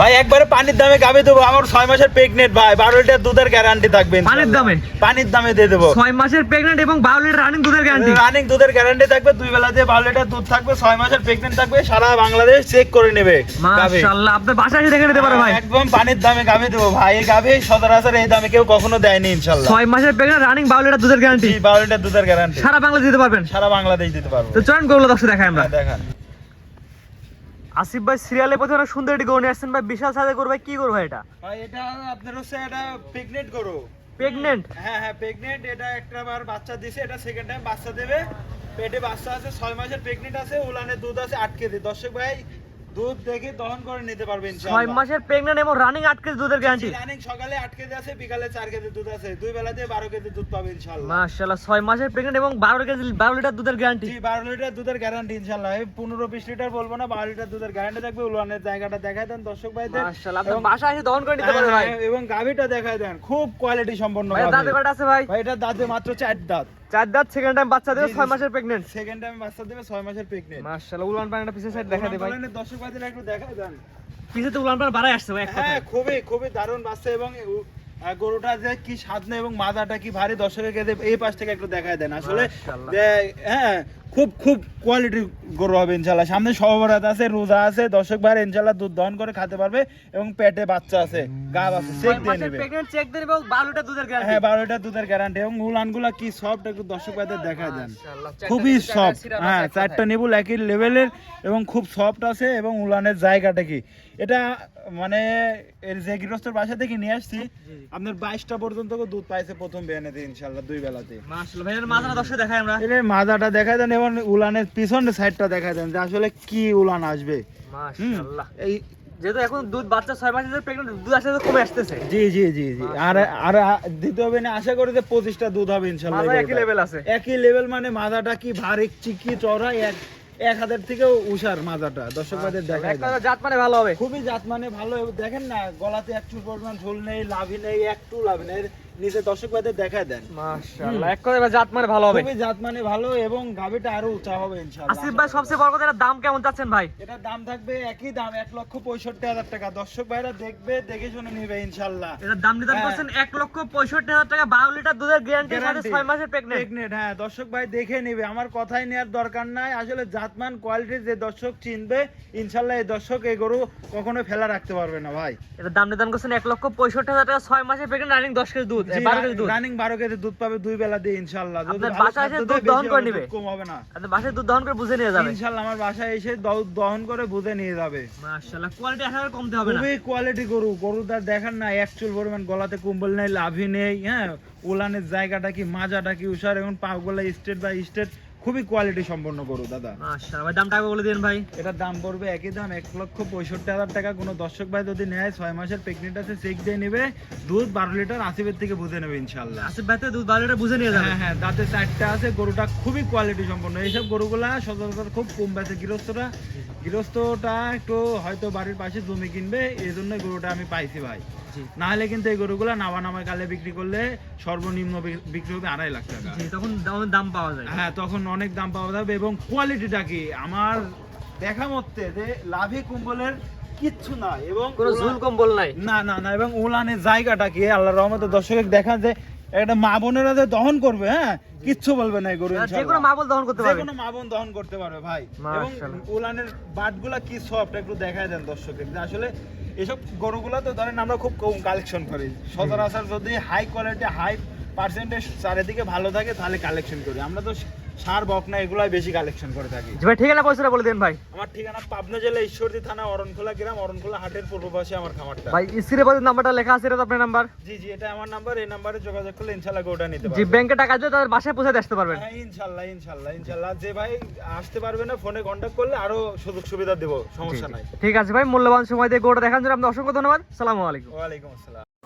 ভাই একবারে পানির দামে গাবে দেবো। আমার ছয় মাসের প্রেগনেন্ট ভাই বারো লিটার দুধের গ্যারান্টি থাকবে পানির দামে? পানির দামে দিয়ে দেবো। ছয় মাসের প্রেগনেন্ট এবং বারো লিটার রানিং দুধের গ্যারান্টি রানিং দুধের গ্যারান্টি থাকবে দুই বেলা দিয়ে বারো লিটার দুধ থাকবে ছয় মাসের প্রেগনেন্ট থাকবে সারা বাংলাদেশ চেক করে নেবে। মাশাআল্লাহ আপনার বাসায় এসে দেখে নিতে পারে ভাই। একদম পানির দামে গাবে দেবো। ভাই এই গাভী সচরাচর এই দামে কেউ কখনো দেয়নি ইনশাল্লাহ। ছয় মাসের প্রেগনেন্ট রানিং বারো লিটার দুধের গ্যারান্টি বারো লিটার দুধের গ্যারান্টি সারা বাংলাদেশ দিতে পারবেন? সারা বাংলাদেশ দিতে পারব। তো চয়ন করল দর্শক দেখাই আমরা। হ্যাঁ, দেখান। আসিফ ভাই সিরিয়ালে প্রথমে অনেক সুন্দর একটি গরু নিয়ে আসছেন ভাই বিশাল সাইজের করবে কি করব এটা? ভাই এটা আপনার হচ্ছে এটা প্রেগনেন্ট করো প্রেগনেন্ট হ্যাঁ হ্যাঁ প্রেগনেন্ট এটা একটা বার বাচ্চা দিছে এটা সেকেন্ড টাইম বাচ্চা দেবে। পেটে বাচ্চা আছে ছয় মাসের প্রেগনেন্ট আছে উলানের দুধ আছে আট কেজি। দর্শক ভাই দুধ দেখে দহন করে নিতে পারবেন মাসের প্রেগনেন্ট এবং রানিং কেজি দুধের গ্যারান্টি রানিং সকালে কেজি আছে বিকালে কেজি দুধ আছে। দুই কেজি দুধ পাবে মাশাআল্লাহ মাসের প্রেগনেন্ট এবং বারো কেজি বারো লিটার দুধের গ্যারান্টি জি লিটার দুধের গ্যারান্টি ইনশাল্লাহ এই পনেরো বিশ লিটার বলব না বারো লিটার দুধের গ্যারান্টি থাকবে। উলানের জায়গাটা দেখায় দেন দর্শক ভাইদের। মাশাআল্লাহ বাসায় এসে দহন করে নিতে পারে ভাই। হ্যাঁ, এবং গাভিটা দেখায় দেন। খুব কোয়ালিটি সম্পন্ন দাঁতে কয়টা আছে ভাই? ভাই এটা দাঁতে মাত্র চার দাঁত চার দাঁত সেকেন্ড টাইম বাচ্চা দেবে জি, জি, ছয় জি। মাসের প্রেগনেন্ট সেকেন্ড টাইম বাচ্চা দেবে ছয় মাসের প্রেগনেন্ট মাশাআল্লাহ উলান পানিটা পিছের সাইড দেখা দে ভাই। দর্শক ভাইদের একটু দেখায় দেন। পিছে তো উলান পানি বাড়াই আসছে ভাই এক হ্যাঁ খুবই খুবই দারুণ বাচ্চা এবং গরুটা যে কি স্বাদ নেই এবং মাদাটা কি ভারী দর্শকের এই পাশ থেকে একটু দেখায় দেন। আসলে হ্যাঁ খুব খুব কোয়ালিটি গরু হবে ইনশাল্লাহ সামনে সহবরাত আছে রোজা আছে দর্শক ভাই ইনশাল্লাহ দুধ দহন করে খেতে পারবে এবং পেটে বাচ্চা আছে গাব আছে চেক দিয়ে নেবে। চেক দেন এবং বারো লিটার দুধের গ্যারান্টি হ্যাঁ বারো লিটার দুধের গ্যারান্টি এবং উলানগুলা কি সফট একটু দর্শক ভাইদের দেখায় দেন। খুবই সফট হ্যাঁ চারটা। নিবুল একই লেভেলের এবং খুব সফট আছে এবং উলানের জায়গাটা কি? এটা মানে এর যে গৃহস্থর বাসা থেকে নিয়ে আসছি আপনার বাইশটা পর্যন্ত দুধ পাইছে প্রথম বেয়ানেতে ইনশাল্লাহ দুই বেলাতে। দর্শক দেখাই আমরা। মাজাটা দেখায় দেন এবং উলানের পিছনের সাইডটা দেখায় দেন যে আসলে কি উলান আসবে। মাশাআল্লাহ। এই যেহেতু এখন দুধ বাচ্চা ছয় মাসের প্রেগনেন্ট দুধ আসতে আসতে কমে আসতেছে। জি জি জি জি। আর আর দিতে হবে না আশা করি যে পঁচিশটা দুধ হবে ইনশাল্লাহ একই লেভেল আছে। একই লেভেল মানে মাজাটা কি ভারী চিকি চড়া এক এক থেকেও উষার মাজাটা। দেখায় জাত মানে ভালো হবে। খুবই জাত মানে ভালো। দেখেন না গলাতে একটু পরিমাণ ঝোল নেই লাভি নেই একটু লাভ নেই। নিচে দর্শক ভাইদের দেখায় দেন। মাশাআল্লাহ এক কথা জাত মানে ভালো হবে। খুবই জাত মানে ভালো এবং গাভিটা আরও উঁচা হবে ইনশাআল্লাহ। আসিফ ভাই সবচেয়ে বড় কথা দাম কেমন চাচ্ছেন ভাই? এটার দাম থাকবে একই দাম এক লক্ষ পঁয়ষট্টি হাজার টাকা। দর্শক ভাইরা দেখবে দেখে শুনে নিবে ইনশাল্লাহ এটার দাম নির্ধারণ হ্যাঁ। করছেন এক লক্ষ পঁয়ষট্টি হাজার টাকা বারো লিটার দুধের গ্যারান্টি সাথে Guarantee। ছয় মাসের প্রেগনেন্ট প্রেগনেন্ট হ্যাঁ। দর্শক ভাই দেখে নিবে আমার কথাই নেওয়ার দরকার নাই। আসলে জাতমান কোয়ালিটি যে দর্শক চিনবে ইনশাল্লাহ এই দর্শক এই গরু কখনো ফেলা রাখতে পারবে না ভাই। এটার দাম নির্ধারণ করছেন এক লক্ষ পঁয়ষট্টি হাজার টাকা ছয় মাসের প্রেগনেন্ট রানিং দশ কেজি দুধ। কেজি দুধ? রানিং বারো কেজি দুধ পাবে দুই বেলা দিয়ে আপনার বাসায় এসে দুধ দহন করে হবে, কম হবে না। আপনার বাসায় দুধ দহন করে বুঝে নিয়ে যাবে? আমার বাসায় এসে দুধ দহন করে বুঝে নিয়ে যাবে। মাশাআল্লাহ কোয়ালিটি আশা কমতে হবে না। খুবই কোয়ালিটি গরু। গরুটা দেখেন না একচুল পরিমাণ গলাতে কুম্বল নেই লাভি নেই হ্যাঁ? ওলানের জায়গাটা কি মাজাটা কি উষার এখন পাগুলা স্টেট বাই স্টেট খুবই কোয়ালিটি সম্পন্ন গরু দাদা। মাশাআল্লাহ ভাই দামটা বলে দিন ভাই। এটার দাম পড়বে একই দাম এক লক্ষ পঁয়ষট্টি হাজার টাকা। কোনো দর্শক ভাই যদি নেয় ছয় মাসের প্রেগনেন্ট আছে চেক দিয়ে নেবে। দুধ বারো লিটার আসিফের থেকে বুঝে নেবে ইনশাল্লাহ আসিফ ভাই দুধ বারো লিটার বুঝে নিয়ে যাবে। হ্যাঁ হ্যাঁ দাঁতে চারটা আছে গরুটা খুবই কোয়ালিটি সম্পন্ন। এইসব গরুগুলা সচরাচর খুব কম বেছে গৃহস্থরা। গৃহস্থটা একটু হয়তো বাড়ির পাশে জমি কিনবে এই জন্য গরুটা আমি পাইছি ভাই। না হলে কিন্তু এই গরুগুলা নামা নামা কালে বিক্রি করলে সর্বনিম্ন বিক্রি হবে আড়াই লাখ টাকা। তখন দাম দাম পাওয়া যায়। হ্যাঁ তখন অনেক দাম পাওয়া যাবে এবং কোয়ালিটিটা কি? আমার দেখা মতে যে লাভে কুম্বলের কিচ্ছু না এবং কোনো ঝুল কম্বল নাই? না না না এবং উলানের জায়গাটা কি? আল্লাহ রহমতে দর্শকের দেখা যে একটা মা বোনেরা যে দহন করবে হ্যাঁ? কিচ্ছু বলবে না গরু যে কোনো মা বোন দহন করতে পারবে। যে কোনো মা বোন দহন করতে পারবে ভাই। এবং। উলানের বাটগুলা কি সফট একটু দেখায় দেন দর্শকদের। যে আসলে এসব গরুগুলা তো ধরেন আমরা খুব কম কালেকশন করি। সচরাচর যদি হাই কোয়ালিটি হাই পার্সেন্টেজ চারিদিকে ভালো থাকে তাহলে কালেকশন করি। আমরা তো সার বকনা এগুলাই বেশি কালেকশন করে থাকি। ভাই ঠিকানা বলে দিন ভাই। আমার ঠিকানা পাবনা জেলা ঈশ্বরদী থানা অরণখোলা গ্রাম অরণখোলা হাটের পূর্ব পাশে আমার খামারটা। ভাই স্ক্রিনে পদের নাম্বারটা লেখা আছে এটা আপনার নাম্বার? জি জি এটা আমার নাম্বার এই নাম্বারে যোগাযোগ করলে ইনশাল্লাহ গোটা নিতে জি ব্যাংকে টাকা দিয়ে তাদের বাসায় পৌঁছে আসতে পারবেন। হ্যাঁ ইনশাল্লাহ ইনশাল্লাহ ইনশাল্লাহ। যে ভাই আসতে পারবে না ফোনে কন্ট্যাক্ট করলে আরও সুযোগ সুবিধা দেবো সমস্যা নাই। ঠিক আছে ভাই মূল্যবান সময় দিয়ে গোটা দেখার জন্য আপনার অসংখ্য ধন্যবাদ। সালামু আলাইকুম। ওয়ালাইকুম আসসালাম।